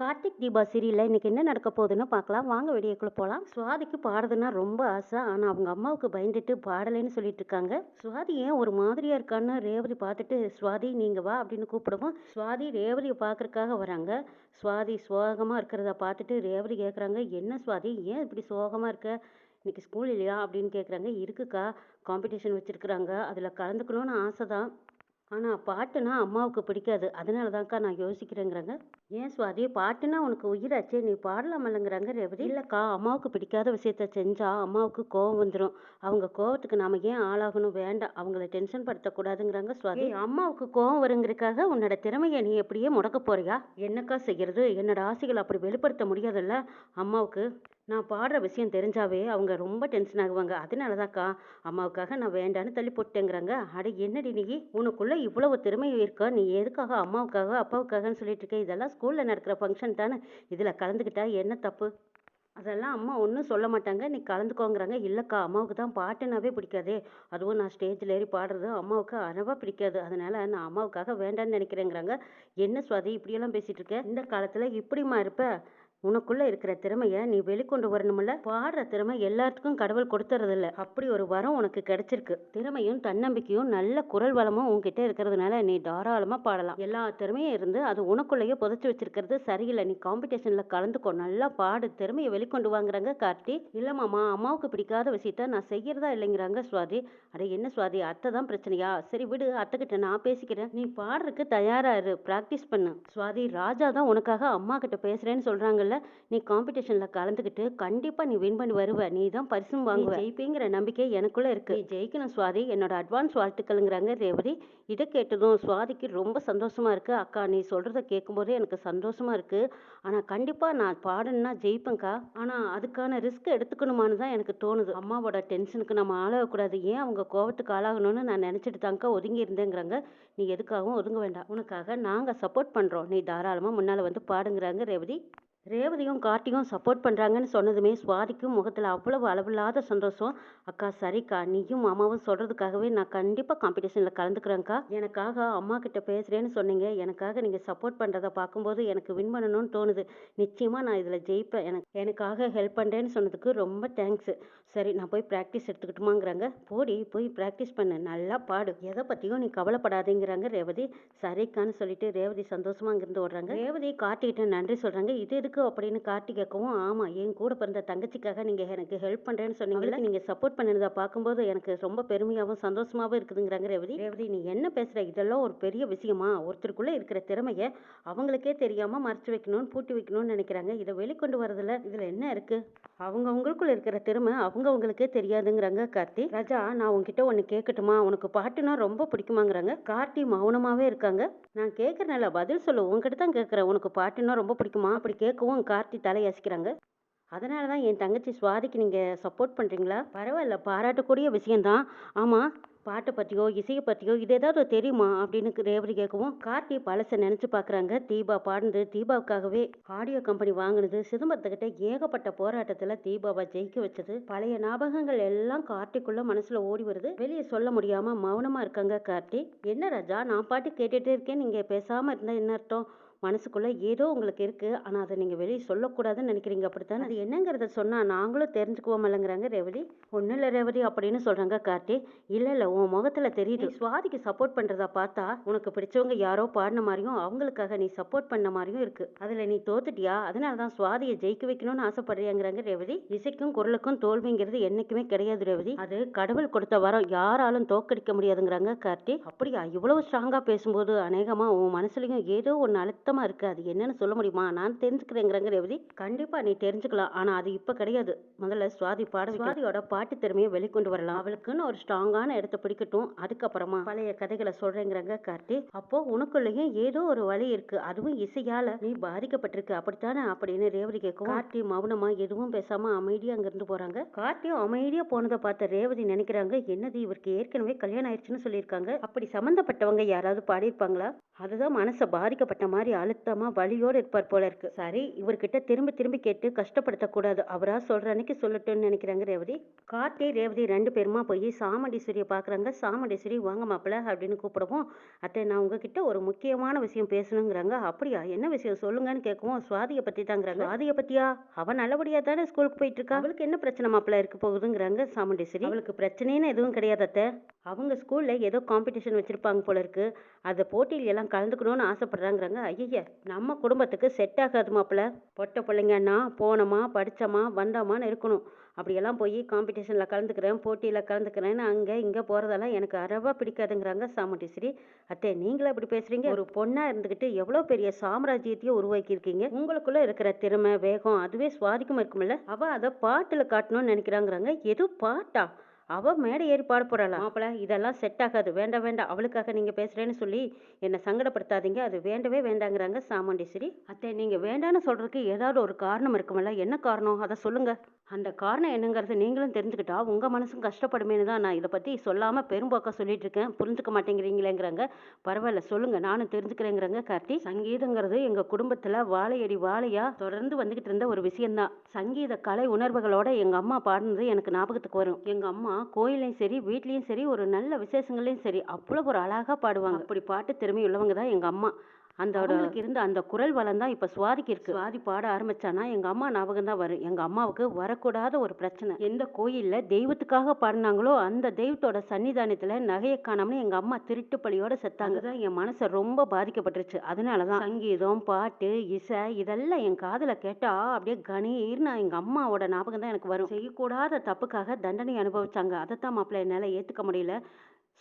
கார்த்திக் தீபா சீரியலில் இன்றைக்கி என்ன நடக்க போகுதுன்னு பார்க்கலாம். வாங்க வெளியேக்குள்ளே போகலாம் சுவாதிக்கு பாடுறதுன்னா ரொம்ப ஆசை. ஆனால் அவங்க அம்மாவுக்கு பயந்துட்டு பாடலைன்னு சொல்லிட்டு இருக்காங்க. சுவாதி ஏன் ஒரு மாதிரியாக இருக்கான்னு ரேவதி பார்த்துட்டு சுவாதி நீங்கள் வா அப்படின்னு கூப்பிடுவோம் சுவாதி ரேவதியை பார்க்கறக்காக வராங்க. சுவாதி சோகமாக இருக்கிறத பார்த்துட்டு ரேவதி கேட்குறாங்க என்ன சுவாதி ஏன் இப்படி சோகமாக இருக்க? இன்றைக்கி ஸ்கூல் இல்லையா? அப்படின்னு கேட்குறாங்க இருக்குக்கா காம்படிஷன் வச்சுருக்குறாங்க. அதில் கலந்துக்கணும்னு ஆசை தான். ஆனால் பாட்டுனா அம்மாவுக்கு பிடிக்காது. அதனால தான்க்கா நான் யோசிக்கிறேங்கிறாங்க. ஏன் சுவாதி? பாட்டுனா உனக்கு உயிராச்சே நீ பாடலாமல்லங்கிறாங்க ரேவதி. இல்லைக்கா அம்மாவுக்கு பிடிக்காத விஷயத்த செஞ்சா அம்மாவுக்கு கோவம் வந்துடும் அவங்க கோவத்துக்கு நாம ஏன் ஆளாகணும்? வேண்டாம். அவங்கள டென்ஷன் படுத்தக்கூடாதுங்கிறாங்க சுவாதி. அம்மாவுக்கு கோவம் வருங்கிறதுக்காக உன்னோட திறமையை நீ எப்படியே முடக்க போறியா? என்னக்கா செய்யறது? என்னோட ஆசைகள் அப்படி வெளிப்படுத்த முடியாதுல்ல? அம்மாவுக்கு நான் பாடுற விஷயம் தெரிஞ்சாவே அவங்க ரொம்ப டென்ஷன் ஆகுவாங்க. அதனால தான்க்கா அம்மாவுக்காக நான் வேண்டான்னு தள்ளி போட்டேங்கிறாங்க. அட என்னடி நீ? உனக்குள்ள இவ்வளவு திறமை இருக்கா? நீ எதுக்காக அம்மாவுக்காக அப்பாவுக்காகன்னு சொல்லிட்டு இருக்க இதெல்லாம் ஸ்கூலில் நடக்கிற ஃபங்க்ஷன் தானே. இதில் கலந்துக்கிட்டா என்ன தப்பு? அதெல்லாம் அம்மா ஒன்றும் சொல்ல மாட்டாங்க. நீ கலந்துக்கோங்கிறாங்க. இல்லைக்கா அம்மாவுக்கு தான் பாட்டுனாவே பிடிக்காதே. அதுவும் நான் ஸ்டேஜில் ஏறி பாடுறது அம்மாவுக்கு அறவா பிடிக்காது. அதனால நான் அம்மாவுக்காக வேண்டான்னு நினைக்கிறேங்கிறாங்க. என்ன சுவாதி இப்படியெல்லாம் பேசிகிட்டு இருக்க இந்த காலத்தில் இப்படிமா இருப்ப? உனக்குள்ள இருக்கிற திறமைய நீ வெளிக்கொண்டு வரணும்ல? பாடுற திறமை எல்லாத்துக்கும் கடவுள் கொடுத்துறதில்ல. அப்படி ஒரு வரம் உனக்கு கிடைச்சிருக்கு. திறமையும் தன்னம்பிக்கையும் நல்ல குரல் வளமும் உன்கிட்ட இருக்கிறதுனால நீ தாராளமா பாடலாம். எல்லா திறமையும் இருந்து அது உனக்குள்ளேயே புதைச்சு வச்சிருக்கிறது சரியில்லை. நீ காம்படிஷன்ல கலந்துக்கோ. நல்லா பாடு. திறமையை வெளிக்கொண்டு வாங்குறாங்க கார்த்தி. இல்லம்மாமா அம்மாவுக்கு பிடிக்காத விஷயத்த நான் செய்யறதா இல்லைங்கிறாங்க சுவாதி. அட என்ன சுவாதி? அத்தை தான் பிரச்சனையா? சரி விடு அத்தை கிட்ட நான் பேசிக்கிறேன். நீ பாடுறதுக்கு தயாரா இரு. பிராக்டிஸ் பண்ணு. சுவாதி ராஜா தான் உனக்காக அம்மா கிட்ட பேசுறேன்னு சொல்றாங்கல்ல? நீ காம்படிஷன்ல கலந்துக்கிட்டு கண்டிப்பா நீ வின் பண்ணி வருவ. நீ தான் பரிசும் வாங்குவ. ஜெயிப்பேங்கிற நம்பிக்கை எனக்குள்ள இருக்கு. நீ ஜெயிக்கணும் சுவாதி. என்னோட அட்வான்ஸ் வாழ்த்துக்கள்ங்கிறாங்க ரேவதி. இதை கேட்டதும் சுவாதிக்கு ரொம்ப சந்தோஷமா இருக்கு. அக்கா நீ சொல்றத கேட்கும்போதே எனக்கு சந்தோஷமா இருக்கு. ஆனா கண்டிப்பா நான் பாடணும்னா ஜெயிப்பேன்க்கா. ஆனா அதுக்கான ரிஸ்க் எடுத்துக்கணுமான்னு தான் எனக்கு தோணுது. அம்மாவோட டென்ஷனுக்கு நம்ம ஆளாகக்கூடாது. ஏன் அவங்க கோவத்துக்கு ஆளாகணும்னு நான் நினைச்சிட்டு தாங்க்கா ஒதுங்கி இருந்தேங்கிறாங்க. நீ எதுக்காகவும் ஒதுங்க வேண்டாம். உனக்காக நாங்க சப்போர்ட் பண்றோம். நீ தாராளமா முன்னால வந்து பாடுங்கிறாங்க ரேவதி. ரேவதியும் கார்த்திகும் சப்போர்ட் பண்ணுறாங்கன்னு சொன்னதுமே சுவாதிக்கும் முகத்தில் அவ்வளவு அளவில்லாத சந்தோஷம். அக்கா சரிக்கா நீயும் மாமாவும் சொல்கிறதுக்காகவே நான் கண்டிப்பாக காம்படிஷனில் கலந்துக்கிறேன்க்கா. எனக்காக அம்மா கிட்ட பேசுகிறேன்னு சொன்னீங்க. எனக்காக நீங்கள் சப்போர்ட் பண்ணுறதை பார்க்கும்போது எனக்கு வின் பண்ணணும்னு தோணுது. நிச்சயமாக நான் இதில் ஜெயிப்பேன். எனக்கு எனக்காக ஹெல்ப் பண்ணுறேன்னு சொன்னதுக்கு ரொம்ப தேங்க்ஸு சரி நான் போய் ப்ராக்டிஸ் எடுத்துக்கிட்டுமாங்கிறாங்க. போடி போய் ப்ராக்டிஸ் பண்ணு. நல்லா பாடு. எதை பற்றியும் நீ கவலைப்படாதேங்கிறாங்க ரேவதி. சரிக்கான்னு சொல்லிட்டு ரேவதி சந்தோஷமாக அங்கிருந்து ஓடுறாங்க. ரேவதி கார்த்திகிட்ட நன்றி சொல்கிறாங்க இது எதுக்கு அப்படின்னு கார்த்தி கேட்கவும் ஆமாம் என் கூட பிறந்த தங்கச்சிக்காக நீங்கள் எனக்கு ஹெல்ப் பண்ணுறேன்னு சொன்னீங்கல்ல நீங்கள் சப்போர்ட் பண்ணதை பார்க்கும்போது எனக்கு ரொம்ப பெருமையாகவும் சந்தோஷமாகவும் இருக்குதுங்கிறாங்க ரேவதி. ரேவதி நீ என்ன பேசுகிற இதெல்லாம் ஒரு பெரிய விஷயமா? ஒருத்தருக்குள்ளே இருக்கிற திறமையை அவங்களுக்கே தெரியாமல் மறைச்சு வைக்கணும்னு பூட்டி வைக்கணும்னு நினைக்கிறாங்க. இதை வெளிக்கொண்டு வரதுல இதில் என்ன இருக்குது அவங்க அவங்களுக்குள்ள இருக்கிற திறமை அவங்க அவங்களுக்கே தெரியாதுங்கிறாங்க கார்த்தி. ராஜா நான் உன்கிட்ட ஒன்று கேட்கட்டுமா? உனக்கு பாட்டுனா ரொம்ப பிடிக்குமாங்கிறாங்க. கார்த்தி மௌனமாகவே இருக்காங்க. நான் கேட்குறனால பதில் சொல்லு. உங்ககிட்ட தான் கேட்குறேன் உனக்கு பாட்டுனா ரொம்ப பிடிக்குமா? அப்படி கேட்கவும் கார்த்தி தலையசிக்கிறாங்க அதனால தான் என் தங்கச்சி சுவாதிக்கு நீங்கள் சப்போர்ட் பண்ணுறீங்களா பரவாயில்ல பாராட்டக்கூடிய விஷயந்தான் ஆமாம் பாட்டை பற்றியோ இசையை பற்றியோ இது ஏதாவது தெரியுமா? அப்படின்னு ரேவதி கேட்கவும் கார்த்தி பழசை நினச்சி பார்க்குறாங்க. தீபா பாடுனது தீபாவுக்காகவே. ஆடியோ கம்பெனி வாங்கினது சிதம்பரத்துக்கிட்ட ஏகப்பட்ட போராட்டத்தில் தீபாவை ஜெயிக்க வச்சது. பழைய ஞாபகங்கள் எல்லாம் கார்த்திக்குள்ளே மனசில் ஓடி வருது. வெளியே சொல்ல முடியாமல் மௌனமாக இருக்காங்க கார்த்தி. என்ன ராஜா நான் பாட்டு கேட்டுகிட்டே இருக்கேன். நீங்கள் பேசாமல் இருந்தால் என்ன அர்த்தம்? மனசுக்குள்ள ஏதோ உங்களுக்கு இருக்கு. ஆனா அதை நீங்க வெளியே சொல்லக்கூடாதுன்னு நினைக்கிறீங்க. அப்படித்தானே? அது என்னங்கிறத சொன்னா நாங்களும் தெரிஞ்சுக்குவோம் இல்லைங்கிறாங்க ரேவதி. ஒன்றும் இல்லை ரேவதி அப்படின்னு சொல்றாங்க கார்த்தி. இல்ல இல்ல உன் முகத்துல தெரியுது. சுவாதிக்கு சப்போர்ட் பண்றதா பார்த்தா உனக்கு பிடிச்சவங்க யாரோ பாடின மாதிரியும் அவங்களுக்காக நீ சப்போர்ட் பண்ண மாதிரியும் இருக்கு. அதுல நீ தோத்துட்டியா? அதனால தான் சுவாதியை ஜெயிக்க வைக்கணும்னு ஆசைப்படுறியாங்கிறாங்க ரேவதி. இசைக்கும் குரலுக்கும் தோல்விங்கிறது என்னைக்குமே கிடையாது ரேவதி. அது கடவுள் கொடுத்த வரம். யாராலும் தோக்கடிக்க முடியாதுங்கிறாங்க கார்த்தி. அப்படியா? இவ்வளவு ஸ்ட்ராங்கா பேசும்போது அநேகமா உன் மனசுலயும் ஏதோ ஒன்று அழுத்தமா இருக்கு. அது என்னென்னு சொல்ல முடியுமா? நான் தெரிஞ்சுக்கிறேங்கிறாங்க ரேவதி கண்டிப்பாக நீ தெரிஞ்சுக்கலாம். ஆனால் அது இப்போ கிடையாது. முதல்ல சுவாதி பாட சுவாதியோட பாட்டு திறமையை வெளிக்கொண்டு வரலாம். அவளுக்குன்னு ஒரு ஸ்ட்ராங்கான இடத்த பிடிக்கட்டும். அதுக்கப்புறமா பழைய கதைகளை சொல்கிறேங்கிறாங்க கார்த்தி. அப்போ உனக்குள்ளேயும் ஏதோ ஒரு வழி இருக்கு. அதுவும் இசையால் நீ பாதிக்கப்பட்டிருக்கு. அப்படித்தானே? அப்படின்னு ரேவதி கேட்கும் கார்த்தி மௌனமாக எதுவும் பேசாமல் அமைதியாக அங்கேருந்து போகிறாங்க கார்த்தியும் அமைதியாக போனதை பார்த்த ரேவதி நினைக்கிறாங்க என்னது இவருக்கு ஏற்கனவே கல்யாணம் ஆயிடுச்சுன்னு சொல்லியிருக்காங்க. அப்படி சம்மந்தப்பட்டவங்க யாராவது பாடியிருப்பாங்களா? அதுதான் மனசை பாதிக்கப்பட்ட மாதிரி அழுத்தமா வலியோடு இருப்பார் போல இருக்கு. சரி இவர்கிட்ட திரும்பி திரும்பி கேட்டு கஷ்டப்படுத்தக்கூடாது. அவரா சொல்ற அன்னைக்கு சொல்லட்டும்னு நினைக்கிறாங்க ரேவதி. கார்த்தி ரேவதி ரெண்டு பேருமா போய் சாமுண்டீஸ்வரியை பார்க்குறாங்க சாமுண்டீஸ்வரி வாங்க மாப்பிள்ள அப்படின்னு கூப்பிடவும். அத்தை நான் உங்ககிட்ட ஒரு முக்கியமான விஷயம் பேசணுங்கிறாங்க. அப்படியா? என்ன விஷயம்? சொல்லுங்கன்னு கேட்கவும் சுவாதியை பற்றி தாங்கிறாங்க சுவாதியை பற்றியா அவன் நல்லபடியா தானே ஸ்கூலுக்கு போயிட்டு இருக்கா? அவளுக்கு என்ன பிரச்சனை மாப்பிள்ள இருக்க போகுதுங்கிறாங்க சாமுண்டீஸ்வரி. அவளுக்கு பிரச்சனைன்னு எதுவும் கிடையாது அத்தை. அவங்க ஸ்கூலில் ஏதோ காம்படிஷன் வச்சுருப்பாங்க போல இருக்குது அந்த போட்டியில் எல்லாம் கலந்துக்கணும்னு ஆசைப்பட்றாங்கிறாங்க. ஐயய்ய நம்ம குடும்பத்துக்கு செட் ஆகாது மாப்பிள்ள. பொட்டை பிள்ளைங்கன்னா போனோமா படித்தோமா வந்தோமான்னு இருக்கணும். அப்படியெல்லாம் போய் காம்படிஷனில் கலந்துக்கிறேன் போட்டியில் கலந்துக்கிறேன்னு அங்கே இங்கே போகிறதெல்லாம் எனக்கு அறவா பிடிக்காதுங்கிறாங்க சாமுண்டீஸ்வரி. அத்தை நீங்களே இப்படி பேசுகிறீங்க ஒரு பொண்ணாக இருந்துக்கிட்டு எவ்வளோ பெரிய சாம்ராஜ்யத்தையும் உருவாக்கியிருக்கீங்க. உங்களுக்குள்ளே இருக்கிற திறமை வேகம் அதுவே சுவாதிக்கமாக இருக்குமில்ல அவள் அதை பாட்டில் காட்டணும்னு நினைக்கிறாங்கிறாங்க. எது பாட்டா? அவ மேடை ஏறி பாட போறாளா? மாப்பிள இதெல்லாம் செட் ஆகாது. வேண்டாம் வேண்டாம். அவளுக்காக நீங்க பேசுறேன்னு சொல்லி என்னை சங்கடப்படுத்தாதீங்க. அது வேண்டவே வேண்டாங்கிறாங்க சாமுண்டீஸ்வரி. அத்தை நீங்க வேண்டான்னு சொல்றதுக்கு ஏதாவது ஒரு காரணம் இருக்குமில்ல? என்ன காரணம்? அதை சொல்லுங்க. அந்த காரணம் என்னங்கிறது நீங்களும் தெரிஞ்சுக்கிட்டா உங்க மனசும் கஷ்டப்படுமேனு தான் நான் இதை பத்தி சொல்லாம பெரும்போக்கா சொல்லிட்டு இருக்கேன். புரிஞ்சுக்க மாட்டேங்கிறீங்களேங்கிறாங்க. பரவாயில்ல சொல்லுங்க. நானும் தெரிஞ்சுக்கிறேங்கிறாங்க கார்த்தி. சங்கீதங்கிறது எங்க குடும்பத்துல வாழையடி வாழையா தொடர்ந்து வந்துகிட்டு இருந்த ஒரு விஷயம்தான். சங்கீத கலை உணர்வுகளோட எங்க அம்மா பாடினது எனக்கு ஞாபகத்துக்கு வரும். எங்க அம்மா கோயிலையும் சரி வீட்லேயும் சரி ஒரு நல்ல விசேஷங்களையும் சரி அவ்வளவு ஒரு அழகா பாடுவாங்க. அப்படி பாட்டு திறமை உள்ளவங்க தான் எங்கள் அம்மா. அந்த அவங்களுக்கு இருந்த அந்த குரல் வளம் தான் இப்ப சுவாதிக்கு இருக்கு. சுவாதி பாட ஆரம்பிச்சானா எங்க அம்மா ஞாபகம் தான் வரும். எங்க அம்மாவுக்கு வரக்கூடாத ஒரு பிரச்சனை. எந்த கோயில்ல தெய்வத்துக்காக பாடினாங்களோ அந்த தெய்வத்தோட சன்னிதானத்துல நகையை காணாமனு எங்க அம்மா திருட்டு பழியோட செத்தாங்க. தான் என் மனசை ரொம்ப பாதிக்கப்பட்டுருச்சு. அதனாலதான் சங்கீதம் பாட்டு இசை இதெல்லாம் என் காதுல கேட்டா அப்படியே கணீர்னு எங்க அம்மாவோட ஞாபகம் தான் எனக்கு வரும். செய்யக்கூடாத தப்புக்காக தண்டனை அனுபவிச்சாங்க. அதைத்தான் மாப்பிள்ளை என்னால ஏத்துக்க முடியல.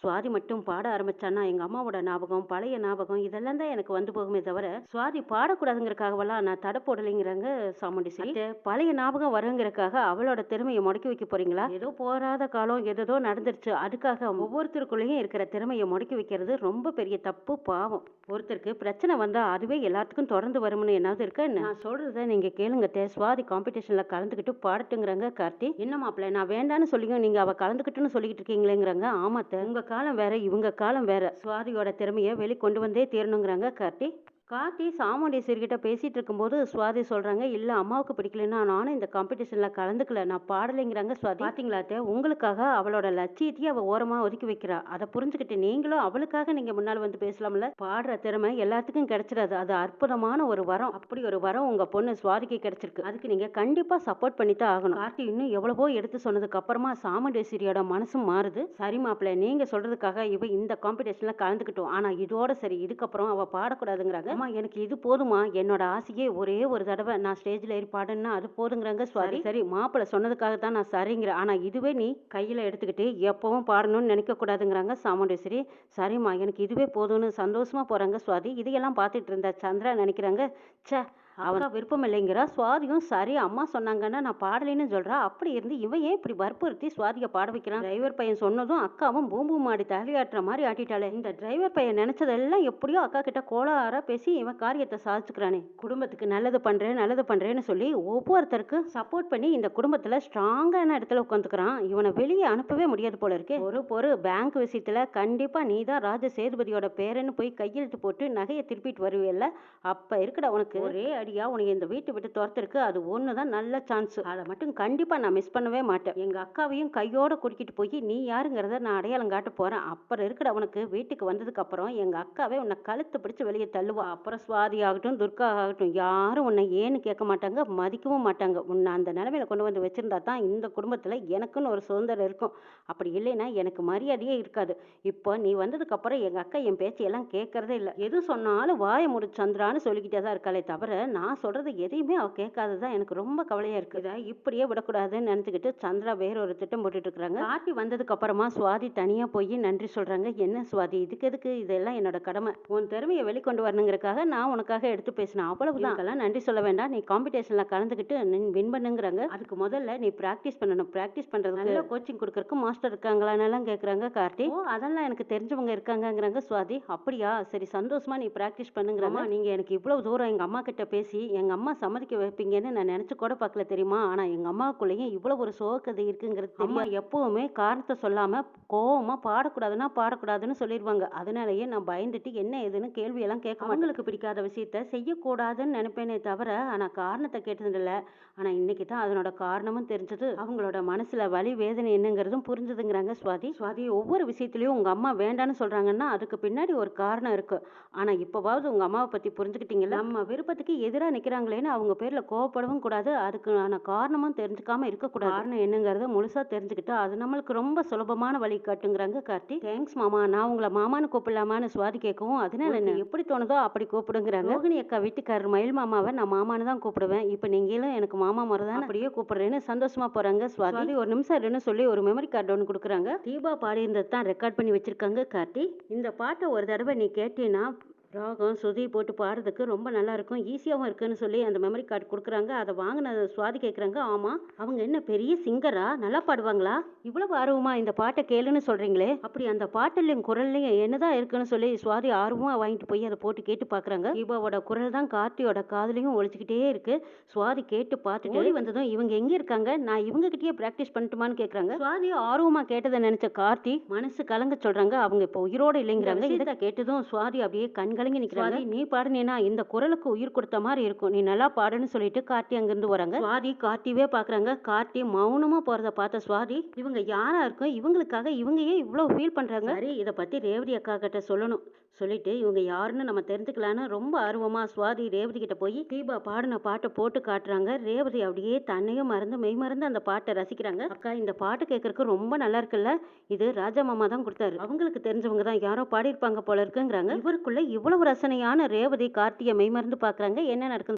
சுவாதி மட்டும் பாட ஆரம்பிச்சானா எங்க அம்மாவோட ஞாபகம் பழைய ஞாபகம் இதெல்லாம் தான் எனக்கு வந்து போகுமே தவிர சுவாதி பாடக்கூடாதுங்கிறக்காகவெல்லாம் நான் தடை போடலைங்கிறாங்க சாமுண்டி சரி பழைய ஞாபகம் வருங்கிறக்காக அவளோட திறமையை முடக்கி வைக்க போறீங்களா? ஏதோ போராத காலம் எதோ நடந்துருச்சு. அதுக்காக ஒவ்வொருத்தருக்குள்ளேயும் இருக்கிற திறமையை முடக்கி வைக்கிறது ரொம்ப பெரிய தப்பு பாவம். ஒருத்தருக்கு பிரச்சனை வந்தா அதுவே எல்லாத்துக்கும் தொடர்ந்து வரும்னு என்னாவது இருக்கா நான் சொல்றத நீங்க கேளுங்க தே. சுவாதி காம்படிஷன்ல கலந்துக்கிட்டு பாடட்டுங்கிறாங்க கார்த்தி. என்ன மாப்பிள்ள நான் வேண்டான்னு சொல்லியும் நீங்க அவ கலந்துக்கிட்டுன்னு சொல்லிக்கிட்டு இருக்கீங்களேங்கிறாங்க. ஆமாத்த உங்க காலம் வேற இவங்க காலம் வேற. சுவாதியோட திறமையை வெளி கொண்டு வந்தே தீரணுங்கிறாங்க கார்த்தி. கார்த்தி சாமுண்டீஸ்வரி கிட்ட பேசிட்டு இருக்கும்போது சுவாதி சொல்றாங்க இல்ல அம்மாவுக்கு பிடிக்கலன்னா நானும் இந்த காம்படிஷன்ல கலந்துக்கல. நான் பாடலைங்கிறாங்க சுவாதி. பாத்தீங்களா உங்களுக்காக அவளோட லட்சியத்தையே அவ ஓரமா ஒதுக்கி வைக்கிறா. அதை புரிஞ்சுக்கிட்டு நீங்களும் அவளுக்காக நீங்க முன்னால் வந்து பேசலாம்ல. பாடுற திறமை எல்லாத்துக்கும் கிடைச்சிடாது. அது அற்புதமான ஒரு வரம். அப்படி ஒரு வரம் உங்க பொண்ணு சுவாதிக்கு கிடைச்சிருக்கு. அதுக்கு நீங்க கண்டிப்பா சப்போர்ட் பண்ணித்தான் ஆகணும். கார்த்தி இன்னும் எவ்வளவோ எடுத்து சொன்னதுக்கு அப்புறமா சாமுண்டேஸ்வரியோட மனசும் மாறுது. சரி மாப்பிள்ள நீங்க சொல்றதுக்காக இவ இந்த காம்படிஷன்ல கலந்துக்கிட்டோம். ஆனா இதோட சரி இதுக்கப்புறம் அவ பாடக்கூடாதுங்கிறாங்க. அம்மா எனக்கு இது போதுமா என்னோட ஆசையே ஒரே ஒரு தடவை நான் ஸ்டேஜ்ல ஏறி பாடணும்னா அது போதுங்கிறாங்க சுவாதி. சரி. மாப்பிள்ள சொன்னதுக்காக தான் நான் சரிங்கிறேன் ஆனா இதுவே நீ கையில எடுத்துக்கிட்டு எப்பவும் பாடணும்னு நினைக்க கூடாதுங்கிறாங்க சாமுண்டேஸ்வரி. சரிம்மா எனக்கு இதுவே போதும்னு சந்தோஷமா போறாங்க சுவாதி. இதையெல்லாம் பார்த்துட்டு இருந்த சந்திரா நினைக்கிறாங்க ச்சே அவன் விருப்பம் இல்லைங்கிறா சுவாதியும் சரி அம்மா சொன்னாங்கன்னா நான் பாடலைன்னு சொல்றா? அப்படி இருந்து இவன் ஏன் இப்படி வற்புறுத்தி சுவாதியை பாட வைக்கிறான்? டிரைவர் பையன் சொன்னதும் அக்காவும் பூம்பு மாடி தலையாட்டுற மாதிரி ஆட்டிட்டாளே. இந்த டிரைவர் பையன் நினைச்சதெல்லாம் எப்படியோ அக்கா கிட்ட கோளாரா பேசி இவன் காரியத்தை சாதிச்சுக்கிறானே. குடும்பத்துக்கு நல்லது பண்றேன் நல்லது பண்றேன்னு சொல்லி ஒவ்வொருத்தருக்கு சப்போர்ட் பண்ணி இந்த குடும்பத்துல ஸ்ட்ராங்கான இடத்துல உட்காந்துக்கிறான் இவனை வெளியே அனுப்பவே முடியாது போல இருக்கு. ஒரு பொறு பேங்க் விஷயத்துல கண்டிப்பா நீ தான் ராஜ சேதுபதியோட பேரன்னு போய் கையெழுத்து போட்டு நகையை திருப்பிட்டு வருவேல்ல அப்ப இருக்கடா உனக்கு. ஒரே அடியா உனக்கு இந்த வீட்டை விட்டு துரத்துருக்கு அது ஒன்று தான் நல்ல சான்ஸ் அதை மட்டும் கண்டிப்பாக நான் மிஸ் பண்ணவே மாட்டேன். எங்கள் அக்காவையும் கையோட குறுக்கிட்டு போய் நீ யாருங்கிறத நான் அடையாளம் காட்ட போகிறேன் அப்புறம் இருக்கிற உனக்கு. வீட்டுக்கு வந்ததுக்கு அப்புறம் அக்காவே உன்னை கழுத்து பிடிச்சி வெளியே தள்ளுவா. அப்புறம் சுவாதி ஆகட்டும் துர்கா ஆகட்டும் யாரும் உன்னை ஏன்னு கேட்க மாட்டாங்க மதிக்கவும் மாட்டாங்க. உன்னை அந்த நிலைமையில கொண்டு வந்து வச்சிருந்தா தான் இந்த குடும்பத்தில் எனக்குன்னு ஒரு சுதந்திரம் இருக்கும். அப்படி இல்லைன்னா எனக்கு மரியாதையே இருக்காது. இப்போ நீ வந்ததுக்கு அப்புறம் அக்கா என் பேச்சையெல்லாம் கேட்கறதே இல்லை. எது சொன்னாலும் வாய முடி சந்திரான்னு சொல்லிக்கிட்டே தான் இருக்காளே தவிர நான் சொல்றது எதையுமே அவ கேட்காததான் எனக்கு ரொம்ப கவலையா இருக்கு. இதை இப்படியே விடக்கூடாதுன்னு நினைச்சுக்கிட்டு சந்திரா வேற ஒரு திட்டம் போட்டுட்டு இருக்காங்க கார்த்தி வந்ததுக்கு அப்புறமா சுவாதி தனியா போய் நன்றி சொல்றாங்க. என்ன சுவாதி இதுக்கு எதுக்கு? இதெல்லாம் என்னோட கடமை. உன் திறமையை வெளிக்கொண்டு வரணுங்கிறக்காக நான் உனக்காக எடுத்து பேசினேன். அவ்வளவுதான். நன்றி சொல்ல வேண்டாம். நீ காம்படிஷன்ல கலந்துக்கிட்டு வின் பண்ணுங்கிறாங்க. அதுக்கு முதல்ல நீ பிராக்டிஸ் பண்ணணும். பிராக்டிஸ் பண்றதுக்கு நல்ல கோச்சிங் கொடுக்கறதுக்கு மாஸ்டர் இருக்காங்களான்னு கேக்குறாங்க கார்த்தி. அதெல்லாம் எனக்கு தெரிஞ்சவங்க இருக்காங்கங்கிறாங்க சுவாதி. அப்படியா? சரி சந்தோஷமா நீ பிராக்டிஸ் பண்ணுங்கிறமா நீங்க எனக்கு இவ்வளவு தூரம் எங்க அம்மா கிட்ட பேசி பேசி எங்கள் அம்மா சம்மதிக்க வைப்பீங்கன்னு நான் நினச்சி கூட பார்க்கல தெரியுமா? ஆனால் எங்கள் அம்மாவுக்குள்ளேயும் இவ்வளோ ஒரு சோகக்கதை இருக்குங்கிறது அம்மா எப்போவுமே காரணத்தை சொல்லாமல் கோவமாக பாடக்கூடாதுன்னா பாடக்கூடாதுன்னு சொல்லிடுவாங்க அதனாலயே நான் பயந்துட்டு என்ன ஏதுன்னு கேள்வியெல்லாம் கேட்க. அவங்களுக்கு பிடிக்காத விஷயத்த செய்யக்கூடாதுன்னு நினைப்பேனே தவிர ஆனால் காரணத்தை கேட்டதில்ல. ஆனால் இன்னைக்கு தான் அதனோட காரணமும் தெரிஞ்சது. அவங்களோட மனசில் வலி வேதனை என்னங்கிறதும் புரிஞ்சுதுங்கிறாங்க சுவாதி. சுவாதி ஒவ்வொரு விஷயத்துலையும் உங்கள் அம்மா வேண்டான்னு சொல்கிறாங்கன்னா அதுக்கு பின்னாடி ஒரு காரணம் இருக்கு. ஆனால் இப்போவாவது உங்கள் அம்மாவை பற்றி புரிஞ்சுக்கிட்டீங்களா நம்ம விருப்பத்துக்கு எதிராக நிற்கிறாங்களேன்னு அவங்க பேரில் கோவப்படவும் கூடாது. அதுக்கான காரணமும் தெரிஞ்சுக்காம இருக்கக்கூடாது. காரணம் என்னங்கிறத முழுசாக தெரிஞ்சுக்கிட்டா அது நம்மளுக்கு ரொம்ப சுலபமான வழி காட்டுங்கிறாங்க கார்த்தி. தேங்க்ஸ் மாமா. நான் உங்களை மாமான்னு கூப்பிடலாமான்னு சுவாதி கேட்கவும் அதனால என்ன எப்படி தோணுதோ அப்படி கூப்பிடுங்கிறாங்க. ரோகிணி அக்கா வீட்டுக்காரர் மயில் மாமாவை நான் மாமான்னு தான் கூப்பிடுவேன். இப்போ நீங்களும் எனக்கு மாமா முறை தான் அப்படியே கூப்பிடுறேன்னு சந்தோஷமா போறாங்க சுவாதி. ஒரு நிமிஷம் இருன்னு சொல்லி ஒரு மெமரி கார்டு ஒன்று கொடுக்குறாங்க. தீபா பாடியிருந்தது தான் ரெக்கார்ட் பண்ணி வச்சிருக்காங்க கார்த்தி. இந்த பாட்டை ஒரு தடவை நீ கேட்டீன்னா ராகம் சுதி போட்டு பாடுறதுக்கு ரொம்ப நல்லா இருக்கும். ஈஸியாகவும் இருக்குன்னு சொல்லி அந்த மெமரி கார்டு கொடுக்குறாங்க. அதை வாங்கின சுவாதி கேட்குறாங்க ஆமாம் அவங்க என்ன பெரிய சிங்கரா நல்லா பாடுவாங்களா? இவ்வளவு ஆர்வமா இந்த பாட்டை கேளுன்னு சொல்றீங்களே. அப்படி அந்த பாட்டுலையும் குரல்லையும் என்னதான் இருக்குன்னு சொல்லி சுவாதி ஆர்வமாக வாங்கிட்டு போய் அதை போட்டு கேட்டு பார்க்குறாங்க தீபாவோட குரல் தான் கார்த்தியோட காதுலையும் ஒழிச்சுக்கிட்டே இருக்கு. சுவாதி கேட்டு பார்த்துட்டு ஓடி வந்ததும் இவங்க எங்க இருக்காங்க? நான் இவங்க கிட்டயே ப்ராக்டிஸ் பண்ணட்டுமான்னு கேட்குறாங்க சுவாதி ஆர்வமா கேட்டதை நினைச்ச கார்த்தி மனசு கலங்க சொல்றாங்க. அவங்க இப்போ உயிரோட இல்லைங்கிறாங்க. இதை கேட்டதும் சுவாதி அப்படியே கண் கலங்கி நிக்கிறாங்க. நீ பாடுனீனா இந்த குரலுக்கு உயிர் கொடுத்த மாதிரி இருக்கும். நீ நல்லா பாடுன்னு சொல்லிட்டு கார்த்தி அங்கிருந்து வராங்க. சுவாதி கார்த்திவே பாக்குறாங்க. கார்த்தி மௌனமா போறத பார்த்த சுவாதி இவங்க யாரா இருக்கும் இவங்களுக்காக இவங்க ஏன் இவ்வளவு ஃபீல் பண்றாங்க. சரி இதை பத்தி ரேவதி அக்கா கிட்ட சொல்லணும். சொல்லிட்டு இவங்க யாருன்னு நம்ம தெரிஞ்சுக்கலான்னு ரொம்ப ஆர்வமா சுவாதி ரேவதி கிட்ட போய் தீபா பாடின பாட்டை போட்டு காட்டுறாங்க. ரேவதி அப்படியே தன்னையும் மறந்து மெய் மறந்து அந்த பாட்டை ரசிக்கிறாங்க. அக்கா இந்த பாட்டு கேட்கறதுக்கு ரொம்ப நல்லா இருக்குல்ல? இது ராஜா மாமா தான் கொடுத்தாரு. அவங்களுக்கு தெரிஞ்சவங்க தான் யாரோ பாடியிருப்பாங்க போல இருக்குங்கிறாங்க. இவருக்குள்ள இவ்வளவு ரசனையான ரேவதி கார்த்தியை மெய்மறந்து பார்க்குறாங்க. என்ன நடக்குது?